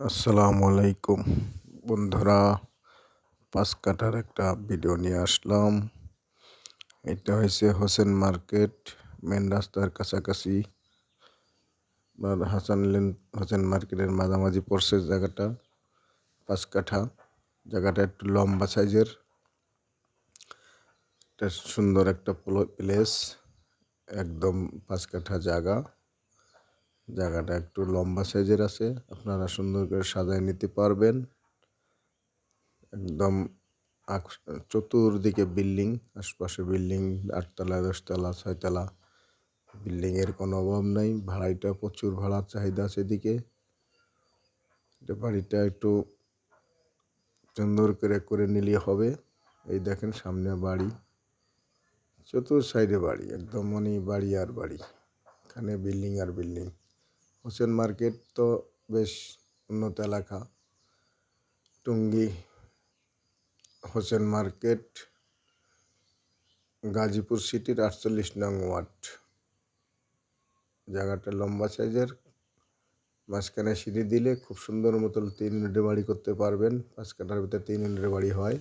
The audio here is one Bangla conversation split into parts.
আসসালামু আলাইকুম। বন্ধুরা পাঁচ কাটার একটা ভিডিও নিয়ে আসলাম। এটা হয়েছে হোসেন মার্কেট মেন রাস্তার কাছাকাছি। হাসান লেন, হোসেন মার্কেটের মাঝামাঝি পড়ছে জায়গাটা পাঁচ কাঠা। জায়গাটা একটু লম্বা সাইজের। এটা সুন্দর একটা প্লেস একদম পাঁচ কাঠা জায়গা। জায়গাটা একটু লম্বা সাইজের আছে, আপনারা সুন্দর করে সাজায় নিতে পারবেন। একদম চতুর্দিকে বিল্ডিং, আশপাশে বিল্ডিং, আটতলা, দশতলা, ছয়তলা, বিল্ডিংয়ের কোনো অভাব নাই, ভাড়াইটা প্রচুর ভাড়ার চাহিদা আছে এদিকে। বাড়িটা একটু সুন্দর করে করে নিলে হবে। এই দেখেন সামনে বাড়ি, চতুর সাইডে বাড়ি, একদম মনে বাড়ি আর বাড়ি, এখানে বিল্ডিং আর বিল্ডিং। হোসেন মার্কেট তো বেশ উন্নত এলাকা। টুঙ্গি, হোসেন মার্কেট, গাজীপুর সিটির আটচল্লিশ নং ওয়ার্ড। জায়গাটা লম্বা সাইজের, মাঝখানে সিঁড়ি দিলে খুব সুন্দর মতো তিন ইউনিটের বাড়ি করতে পারবেন পাঁচ কাটার ভিতরে তিন ইউনিটের বাড়ি হয়।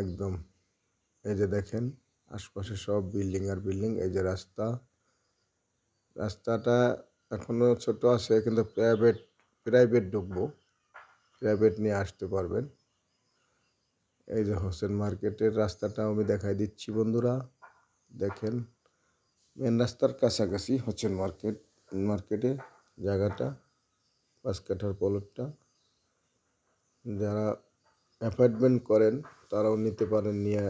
একদম, এই যে দেখেন, আশপাশে সব বিল্ডিং আর বিল্ডিং, এই যে রাস্তা। রাস্তাটা এখনও ছোট আছে, কিন্তু প্রাইভেট প্রাইভেট ঢুকবো। প্রাইভেট নিয়ে আসতে পারবেন। এই যে হোসেন মার্কেটের রাস্তাটা আমি দেখাই দিচ্ছি বন্ধুরা। দেখেন মেন রাস্তার কাছাকাছি হোসেন মার্কেট, মার্কেটে জায়গাটা, পাঁচ কাঠার পলটটা যারা অ্যাপার্টমেন্ট করেন, তারাও নিতে পারেন, নিয়ে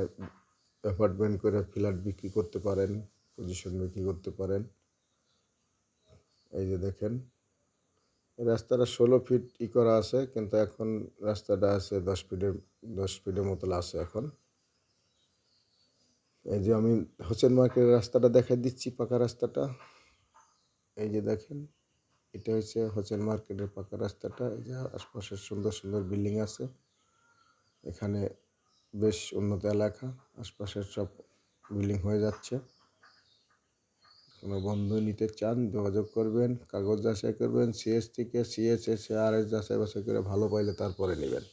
অ্যাপার্টমেন্ট করে ফ্ল্যাট বিক্রি করতে পারেন পজিশন বিক্রি করতে পারেন। এই যে দেখেন, রাস্তাটা ষোলো ফিট ই করা আছে, কিন্তু এখন রাস্তাটা আছে দশ ফিটের দশ ফিটের মতো আছে এখন। এই যে আমি হোসেন মার্কেটের রাস্তাটা দেখাই দিচ্ছি, পাকা রাস্তাটা। এই যে দেখেন, এটা হচ্ছে হোসেন মার্কেটের পাকা রাস্তাটা। এই যে আশপাশে সুন্দর সুন্দর বিল্ডিং আছে। এখানে বেশ উন্নত এলাকা, আশপাশের সব বিল্ডিং হয়ে যাচ্ছে। কোনো বন্ধু নিতে চান, যোগাযোগ করবেন, কাগজ যাচাই করবেন সিএস থেকে সিএস এসে আর এস যাচাই বাছাই করে ভালো পাইলে তারপরে নেবেন।